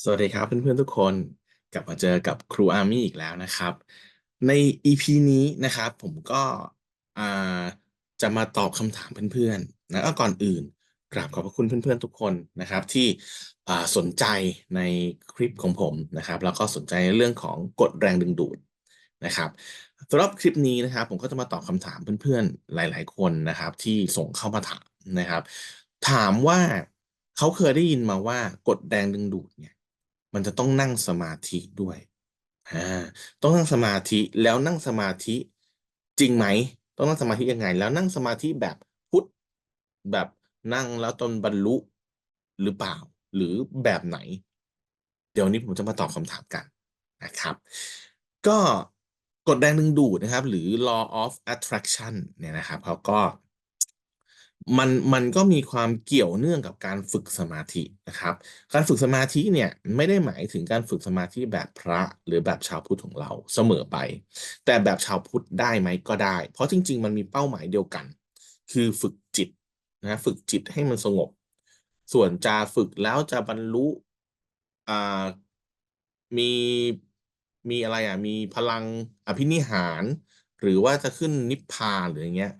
สวัสดีครับเพื่อนๆทุกคนกลับมาเจอกับครูอาร์มี่อีกแล้วนะครับ ใน EP นี้นะครับ ผมก็อ่าจะมาตอบคำถามเพื่อนๆนะก็ก่อนอื่นกราบขอบพระคุณเพื่อนๆทุกคนนะครับ ที่อ่าสนใจในคลิปของผมนะครับ แล้วก็สนใจในเรื่องของกฎแรงดึงดูดนะครับสำหรับคลิปนี้นะครับ ผมก็จะมาตอบคำถามเพื่อนๆหลาย ๆ คนนะครับ ที่ส่งเข้ามาถามนะครับ ถามว่าเขาเคยได้ยินมาว่ากฎแรงดึงดูดเนี่ย มันจะต้องนั่งสมาธิด้วยอ่าต้องนั่งสมาธิแล้วนั่งสมาธิจริงไหม ต้องนั่งสมาธิยังไง แล้วนั่งสมาธิแบบพุทธแบบนั่งแล้วจนบรรลุหรือเปล่า หรือแบบไหน เดี๋ยวนนี้ผมจะมาตอบคำถามกันนะครับ ก็กฎแรงดึงดูดนะครับ หรือ law of attraction เนี่ยนะครับเขาก็ มันมันก็มีความเกี่ยวเนื่องกับการฝึกสมาธินะครับ การฝึกสมาธิเนี่ยไม่ได้หมายถึงการฝึกสมาธิแบบพระหรือแบบชาวพุทธของเราเสมอไป แต่แบบชาวพุทธได้ไหมก็ได้ เพราะจริง ๆ มันมีเป้าหมายเดียวกัน คือฝึกจิตนะฝึกจิตให้มันสงบ ส่วนจะฝึกแล้วจะบรรลุอ่ามีมีอะไรอะมีพลังอภินิหาร หรือว่าจะขึ้นนิพพานหรืออย่างเงี้ย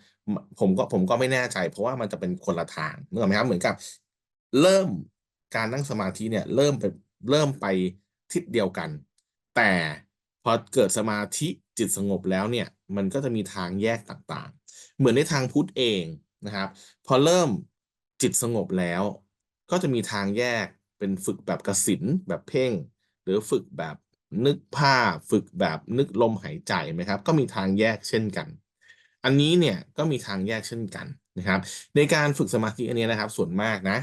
ผมก็ผมก็ไม่แน่ใจ เพราะว่ามันจะเป็นคนละทางนึกออกไหมครับเหมือนกับ เริ่มการนั่งสมาธิเนี่ย เริ่มไปเริ่มไปทิศเดียวกัน แต่พอเกิดสมาธิจิตสงบแล้วเนี่ย มันก็จะมีทางแยกต่างๆ เหมือนในทางพุทธเองนะครับ พอเริ่มจิตสงบแล้ว ก็จะมีทางแยกเป็นฝึกแบบกสินแบบเพ่ง หรือฝึกแบบนึกภาพ ฝึกแบบนึกลมหายใจไหมครับ ก็มีทางแยกเช่นกัน อันนี้เนี่ยก็มีทางแยกเช่นกันนะครับ ในการฝึกสมาธิอันนี้นะครับ ส่วนมากนะ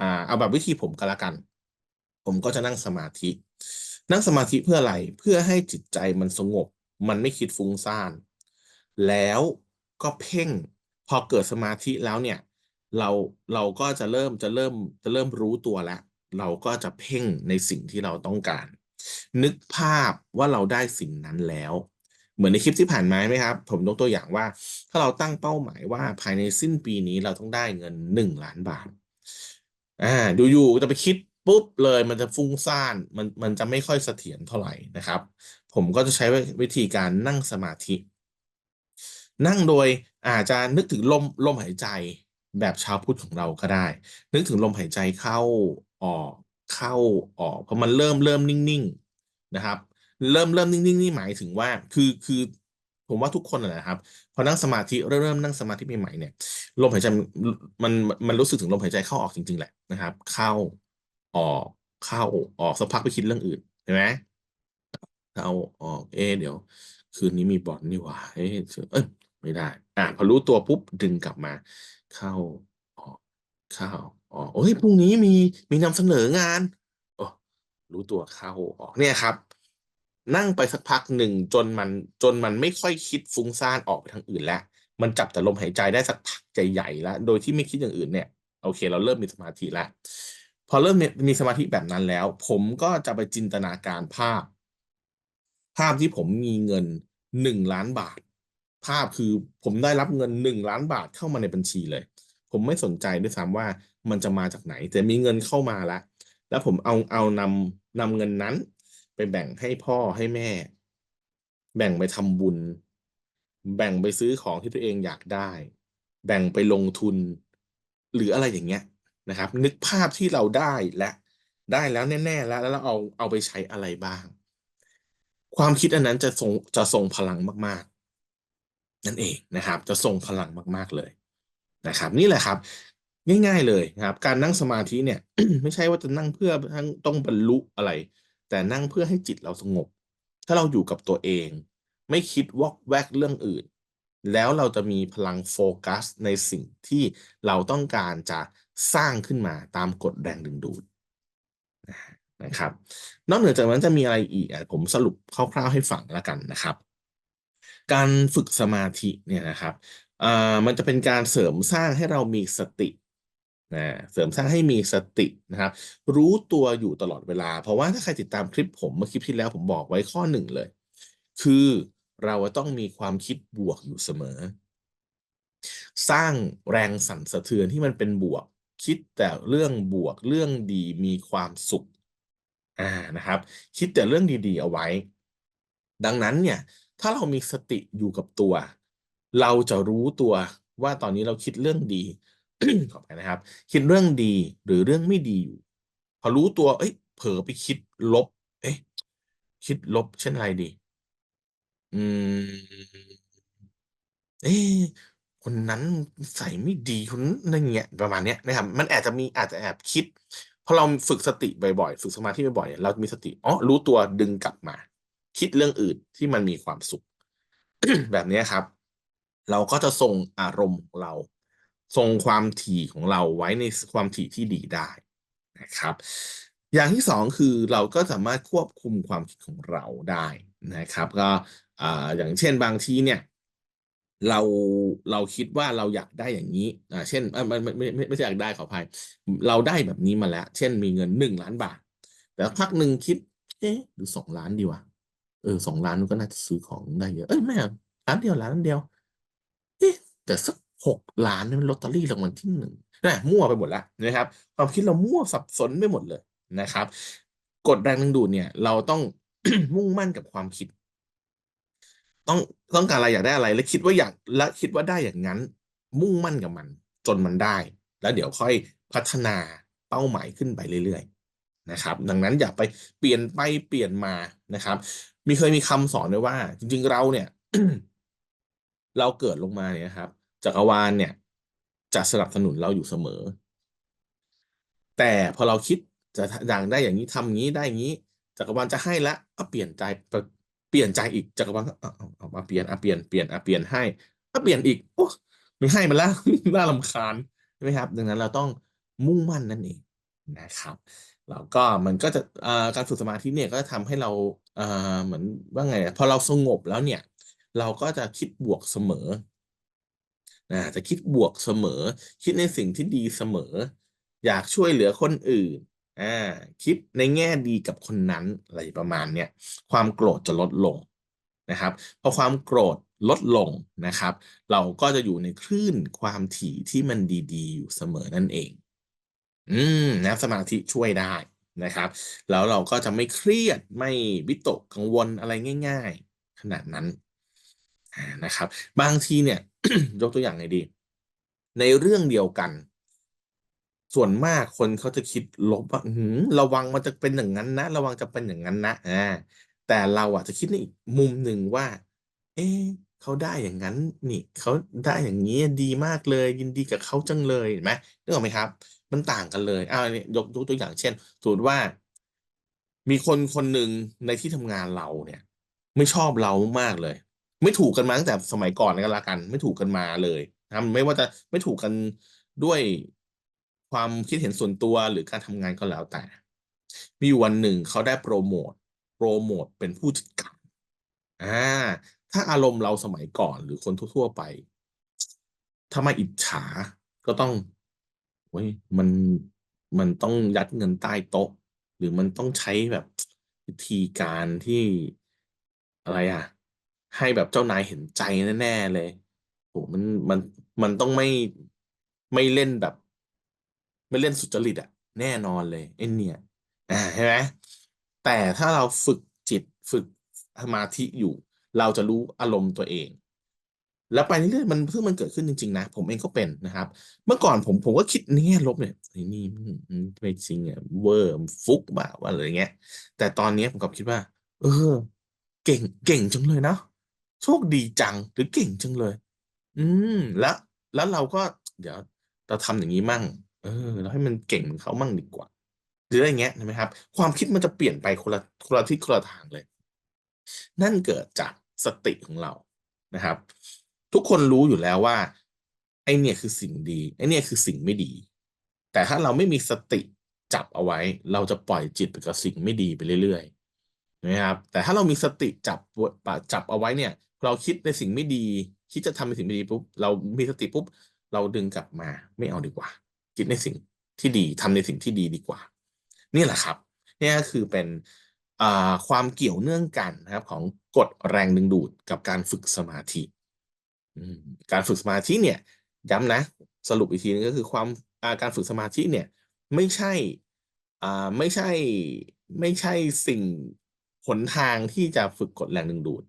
อ่าเอาแบบวิธีผมก็แล้วกัน ผมก็จะนั่งสมาธิ นั่งสมาธิเพื่ออะไรเพื่อให้จิตใจมันสงบ มันไม่คิดฟุ้งซ่าน แล้วก็เพ่งพอเกิดสมาธิแล้วเนี่ย เราเราก็จะเริ่มจะเริ่มจะเริ่มรู้ตัวแล้วเราก็จะเพ่งในสิ่งที่เราต้องการ นึกภาพว่าเราได้สิ่งนั้นแล้ว เหมือนในคลิปที่ผ่านมาไหมครับ ผมยกตัวอย่างว่า ถ้าเราตั้งเป้าหมายว่าภายในสิ้นปีนี้เราต้องได้เงินหนึ่งล้านบาทอ่าอยู่ๆจะไปคิดปุ๊บเลยมันจะฟุ้งซ่านมันมันจะไม่ค่อยเสถียรเท่าไหร่นะครับ ผมก็จะใช้วิธีการนั่งสมาธิ นั่งโดยอาจจะนึกถึงลมลมหายใจแบบชาวพุทธของเราก็ได้ นึกถึงลมหายใจเข้าออกเข้าออกพอมันเริ่มเริ่มนิ่งๆนะครับ เริ่มเริ่มนิ่งๆนี่หมายถึงว่า คือคือผมว่าทุกคนนะนะครับพอนั่งสมาธิเริ่มเริ่มนั่งสมาธิใหม่ๆเนี่ยลมหายใจมันมันรู้สึกถึงลมหายใจเข้าออกจริง ๆ แหละนะครับ เข้าออกเข้าออกสักพักไปคิดเรื่องอื่นเห็นไหมเข้าออกเอเดี๋ยว คืนนี้มีบอลนี่หว่าเอ๊ะเอ้ยไม่ได้ อะพอรู้ตัวปุ๊บดึงกลับมา เข้าออกเข้าออกโอ้ยพรุ่งนี้มีมีนำเสนองานโอ้รู้ตัวเข้าออกเนี่ยครับ นั่งไปสักพักหนึ่งจนมันจนมันไม่ค่อยคิดฟุ้งซ่านออกไปทางอื่นแล้ว มันจับแต่ลมหายใจได้สักพักใหญ่ๆแล้ว โดยที่ไม่คิดอย่างอื่นเนี่ย โอเค เราเริ่มมีสมาธิแล้ว พอเริ่มมีมีสมาธิแบบนั้นแล้ว ผมก็จะไปจินตนาการภาพ ภาพที่ผมมีเงินหนึ่งล้านบาท ภาพคือผมได้รับเงินหนึ่งล้านบาทเข้ามาในบัญชีเลย ผมไม่สนใจด้วยซ้ำว่ามันจะมาจากไหน แต่มีเงินเข้ามาแล้ว แล้วผมเอาเอานำนำเงินนั้น ไปแบ่งให้พ่อให้แม่ แบ่งไปทำบุญ แบ่งไปซื้อของที่ตัวเองอยากได้ แบ่งไปลงทุน หรืออะไรอย่างเงี้ยนะครับ นึกภาพที่เราได้และได้แล้วแน่ ๆ แล้วแล้วเราเอาเอาไปใช้อะไรบ้าง ความคิดอันนั้นจะทรงจะทรงพลังมาก ๆ นั่นเองนะครับ จะทรงพลังมาก ๆเลยนะครับ นี่แหละครับ ง่าย ๆ เลยนะครับ การนั่งสมาธิเนี่ย ไม่ใช่ว่าจะนั่งเพื่อทั้งต้องบรรลุอะไร แต่นั่งเพื่อให้จิตเราสงบ ถ้าเราอยู่กับตัวเอง ไม่คิดวอกแวกเรื่องอื่น แล้วเราจะมีพลังโฟกัส ในสิ่งที่เราต้องการจะสร้างขึ้นมาตามกฎแรงดึงดูดนะครับ นอกเหนือจากนั้นจะมีอะไรอีกผมสรุปคร่าวๆให้ฟังแล้วกันนะครับ การฝึกสมาธิเนี่ยนะครับมันจะเป็นการเสริมสร้างให้เรามีสติ นะเสริมสร้างให้มีสตินะครับ รู้ตัวอยู่ตลอดเวลา เพราะว่าถ้าใครติดตามคลิปผมเมื่อคลิปที่แล้วผมบอกไว้ข้อหนึ่งเลย คือเราต้องมีความคิดบวกอยู่เสมอ สร้างแรงสั่นสะเทือนที่มันเป็นบวก คิดแต่เรื่องบวกเรื่องดีมีความสุขอ่านะครับ คิดแต่เรื่องดีๆเอาไว้ ดังนั้นเนี่ยถ้าเรามีสติอยู่กับตัว เราจะรู้ตัวว่าตอนนี้เราคิดเรื่องดี ขอไปนะครับ คิดเรื่องดีหรือเรื่องไม่ดีอยู่ พอรู้ตัว เอ้ย เผลอไปคิดลบ เอ๊ะคิดลบเช่นไรดี อืม เอ๊ะคนนั้นนิสัยไม่ดีคนนั้นอะไรอย่างเงี้ยประมาณเนี้ยนะครับ มันอาจจะมีอาจจะแอบคิดพอเราฝึกสติบ่อยๆ ฝึกสมาธิบ่อยๆ เรามีสติ อ๋อ รู้ตัวดึงกลับมา คิดเรื่องอื่นที่มันมีความสุข แบบนี้ครับ เราก็จะทรงอารมณ์ของเรา ทรงความถี่ของเราไว้ในความถี่ที่ดีได้นะครับ อย่างที่2คือเราก็สามารถควบคุมความคิดของเราได้นะครับ ก็อย่างเช่นบางทีเนี่ยเราเราคิดว่าเราอยากได้อย่างงี้อ่าเช่นเออไม่ไม่ไม่ไม่ใช่อยากได้ขออภัย เราได้แบบนี้มาแล้ว เช่นมีเงิน1,000,000บาท แต่พักหนึ่งคิด เอ๊ะหรือ2,000,000ดีวะเออ2,000,000มันก็น่าจะซื้อของได้เยอะเอ๊ยไม่ล้านเดียวล้านเดียวเอ๊ะแต่สัก 6,000,000นี่มันลอตเตอรี่รางวัลที่1น่ะมั่วไปหมดแล้วนะครับ ความคิดเรามั่วสับสนไปหมดเลยนะครับกฎแรงดึงดูดเนี่ย เราต้องมุ่งมั่นกับความคิด ต้องต้องการอะไรอยากได้อะไร และคิดว่าอยากและคิดว่าได้อย่างงั้น มุ่งมั่นกับมัน จนมันได้ แล้วเดี๋ยวค่อยพัฒนาเป้าหมายขึ้นไปเรื่อยๆนะครับ ดังนั้นอย่าไปเปลี่ยนไปเปลี่ยนมานะครับ มีเคยมีคำสอนไว้ว่า จริง ๆเราเนี่ย เราเกิดลงมาเนี่ยครับ จักรวาลเนี่ย จะสนับสนุนเราอยู่เสมอ แต่พอเราคิดจะอยากได้อย่างงี้ทำงี้ได้งี้ จักรวาลจะให้ล้วอ้าวเปลี่ยนใจเปลี่ยนใจอีกจักรวาลก็อ้ามาเปลี่ยนอาเปลี่ยนเปลี่ยนอาเปลี่ยนให้ก็เปลี่ยนอีกโอ้ไม่ให้มันล้วน่ารำคาญใช่ไหมครับ ดังนั้นเราต้องมุ่งมั่นนั่นเองนะครับแล้วก็มันก็จะการฝึกสมาธิเนี่ยก็จะทำให้เราเหมือนว่าไงพอเราสงบแล้วเนี่ย เราก็จะคิดบวกเสมอ อาจะคิดบวกเสมอ คิดในสิ่งที่ดีเสมอ อยากช่วยเหลือคนอื่นอาคิดในแง่ดีกับคนนั้นอะไรประมาณเนี้ยความโกรธจะลดลงนะครับพอความโกรธลดลงนะครับ เราก็จะอยู่ในคลื่นความถี่ที่มันดีๆ อยู่เสมอนั่นเอง อืมนั่งสมาธิช่วยได้นะครับ แล้วเราก็จะไม่เครียดไม่วิตกกังวลอะไรง่าย ๆ ขนาดนั้น นะครับ บางทีเนี่ย ยกตัวอย่างไงดี ในเรื่องเดียวกัน ส่วนมากคนเขาจะคิดลบว่าระวังมันจะเป็นอย่างงั้นนะ ระวังจะเป็นอย่างงั้นนะอาแต่เราอะจะคิดในอีกมุมหนึ่งว่า เอ๊เขาได้อย่างงั้นนี่เขาได้อย่างงี้ดีมากเลย ยินดีกับเขาจังเลยเห็นไหมนึกออกไหมครับ?มันต่างกันเลยอานี่ยกยกตัวอย่างเช่นสมมติว่า มีคนคนหนึ่งในที่ทำงานเราเนี่ย ไม่ชอบเรามากเลย ไม่ถูกกันมาตั้งแต่สมัยก่อนก็แล้วกัน ไม่ถูกกันมาเลยนะไม่ว่าจะไม่ถูกกันด้วยความคิดเห็นส่วนตัวหรือการทำงานก็แล้วแต่ มีวันหนึ่งเขาได้โพรโมตโพรโมตเป็นผู้จัดการอ่าถ้าอารมณ์เราสมัยก่อนหรือคนทั่วๆไป ถ้าไม่อิจฉาก็ต้องโอ๊ยมันมันต้องยัดเงินใต้โต๊ะ หรือมันต้องใช้แบบวิธีการที่อะไรอะ ให้แบบเจ้านายเห็นใจแน่ ๆ เลยโอ้โฮมัน มัน มันต้องไม่ ไม่เล่นแบบ ไม่เล่นสุจริตอะแน่นอนเลยไอ้เนี่ยอาใช่ไหม แต่ถ้าเราฝึกจิตฝึกสมาธิอยู่ เราจะรู้อารมณ์ตัวเอง แล้วไปเรื่อยๆมันซึ่งมันเกิดขึ้นจริง ๆ นะ ผมเองก็เป็นนะครับ เมื่อก่อนผมผมก็คิดในแง่ลบเนี่ยไอ้นี่ไม่จริงอะเวอร์ฟุกเปล่าอะไรเงี้ย แต่ตอนนี้ผมกลับคิดว่า เออ เก่งเก่งจังเลยเนาะ โชคดีจังหรือเก่งจังเลย อืม แล้ว แล้วเราก็ เดี๋ยว เราทำอย่างงี้มั่ง เออ เราให้มันเก่งเหมือนเขามั่งดีกว่า หรืออะไรเงี้ยเห็นไหมครับ ความคิดมันจะเปลี่ยนไปคนละคนละทิศคนละทางเลย นั่นเกิดจากสติของเรานะครับ ทุกคนรู้อยู่แล้วว่า ไอ้เนี่ยคือสิ่งดี ไอ้เนี่ยคือสิ่งไม่ดี แต่ถ้าเราไม่มีสติจับเอาไว้ เราจะปล่อยจิตไปกับสิ่งไม่ดีไปเรื่อยๆนไหมครับแต่ถ้าเรามีสติจับจับเอาไว้เนี่ย เราคิดในสิ่งไม่ดี คิดจะทำในสิ่งไม่ดีปุ๊บเรามีสติปุ๊บเราดึงกลับมาไม่เอาดีกว่า คิดในสิ่งที่ดีทำในสิ่งที่ดีดีกว่า นี่แหละครับนี่ก็คือเป็นความเกี่ยวเนื่องกันนะครับ ของกฎแรงดึงดูดกับการฝึกสมาธิการฝึกสมาธิเนี่ย ย้ำนะ สรุปอีกทีนึงก็คือความาการฝึกสมาธิเนี่ย ไม่ใช่ไม่ใช่ไม่ใช่สิ่งหนทางที่จะฝึกกดแรงดึงดูด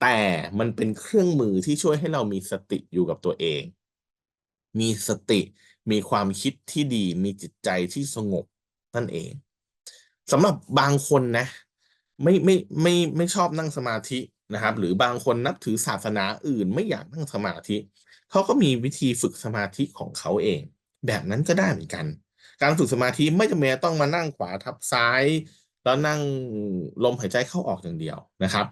แต่มันเป็นเครื่องมือที่ช่วยให้เรามีสติอยู่กับตัวเอง มีสติ มีความคิดที่ดี มีจิตใจที่สงบนั่นเองสำหรับบางคนนะ ไม่ไม่ไม่ไม่ชอบนั่งสมาธินะครับ หรือบางคนนับถือศาสนาอื่น ไม่อยากนั่งสมาธิเขาก็มีวิธีฝึกสมาธิของเขาเอง แบบนั้นก็ได้เหมือนกัน การฝึกสมาธิไม่จำเป็นต้องมานั่งขวาทับซ้าย แล้วนั่งลมหายใจเข้าออกอย่างเดียวนะครับ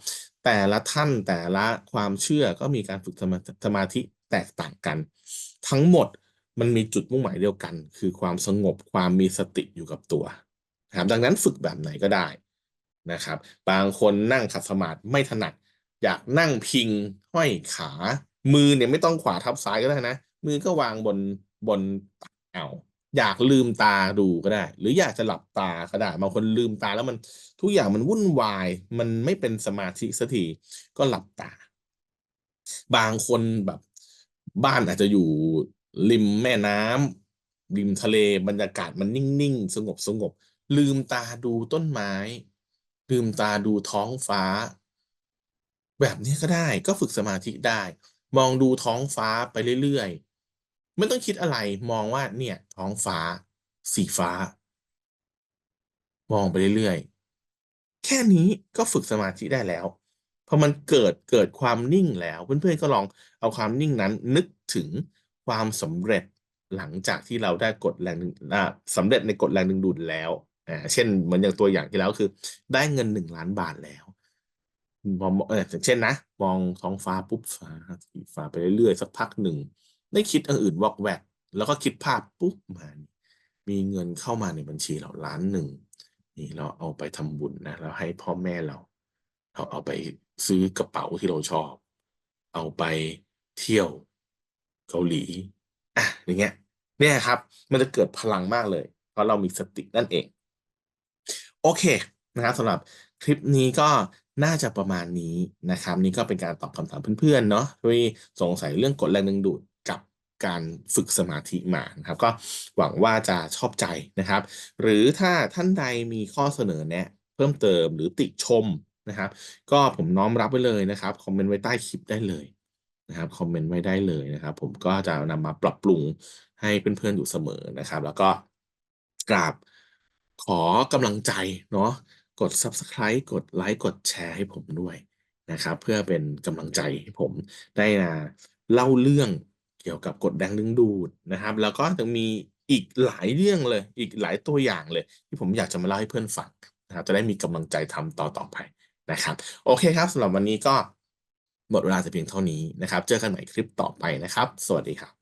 แต่ละท่านแต่ละความเชื่อก็มีการฝึกสมาสมาธิแตกต่างกัน ทั้งหมดมันมีจุดมุ่งหมายเดียวกัน คือความสงบความมีสติอยู่กับตัวครับดังนั้นฝึกแบบไหนก็ได้นะครับ บางคนนั่งขัดสมาธิไม่ถนัด อยากนั่งพิงห้อยขา มือเนี่ยไม่ต้องขวาทับซ้ายก็ได้นะ มือก็วางบนบนตักเอา อยากลืมตาดูก็ได้ หรืออยากจะหลับตาก็ได้บางคนลืมตาแล้วมันทุกอย่างมันวุ่นวาย มันไม่เป็นสมาธิสักทีก็หลับตา บางคนแบบ บ้านอาจจะอยู่ริมแม่น้ำริมทะเลบรรยากาศมันนิ่งๆสงบสงบลืมตาดูต้นไม้ ลืมตาดูท้องฟ้า แบบนี้ก็ได้ก็ฝึกสมาธิได้ มองดูท้องฟ้าไปเรื่อยๆ ไม่ต้องคิดอะไรมองว่าเนี่ย ท้องฟ้า สีฟ้า มองไปเรื่อยๆ แค่นี้ก็ฝึกสมาธิได้แล้วพอมันเกิดเกิดความนิ่งแล้ว เพื่อนๆก็ลองเอาความนิ่งนั้นนึกถึงความสำเร็จหลังจากที่เราได้กดแรงดึงอ่าสำเร็จในกฎแรงดึงดูดแล้วอ่าเช่นเหมือนอย่างตัวอย่างที่แล้วคือ ได้เงินหนึ่งล้านบาทแล้วมองเอออย่างเช่นนะ มองท้องฟ้าปุ๊บฟ้าสีฟ้าไปเรื่อยๆสักพักหนึ่ง ไม่คิดอื่นวอกแวก แล้วก็คิดภาพปุ๊บมา มีเงินเข้ามาในบัญชีเราล้านหนึ่งนี่เราเอาไปทำบุญนะเราให้พ่อแม่เรา เราเอาไปซื้อกระเป๋าที่เราชอบ เอาไปเที่ยวเกาหลีอะอย่างเงี้ยเนี่ยครับ มันจะเกิดพลังมากเลย เพราะเรามีสตินั่นเอง โอเคนะครับสำหรับคลิปนี้ก็น่าจะประมาณนี้นะครับ นี่ก็เป็นการตอบคำถามเพื่อนๆเนาะที่สงสัยเรื่องกฎแรงดึงดูด การฝึกสมาธิมานะครับก็หวังว่าจะชอบใจนะครับ หรือถ้าท่านใดมีข้อเสนอแนะเพิ่มเติมหรือติชมนะครับ ก็ผมน้อมรับไว้เลยนะครับคอมเมนต์ไว้ใต้คลิปได้เลยนะครับคอมเมนต์ไว้ได้เลยนะครับ ผมก็จะนำมาปรับปรุงให้เพื่อนๆอยู่เสมอนะครับ แล้วก็กราบขอกำลังใจเนาะกด Subscribe กดไลค์กดแชร์ให้ผมด้วยนะครับ เพื่อเป็นกำลังใจให้ผมได้นะเล่าเรื่อง กี่ยวกับกฎแรงดึงดูดนะครับ แล้วก็ยังมีอีกหลายเรื่องเลย อีกหลายตัวอย่างเลย ที่ผมอยากจะมาเล่าให้เพื่อนฟังนะครับจะได้มีกำลังใจทำต่อต่อไปนะครับ โอเคครับสำหรับวันนี้ก็หมดเวลาแต่เพียงเท่านี้นะครับ เจอกันใหม่คลิปต่อไปนะครับ สวัสดีครับ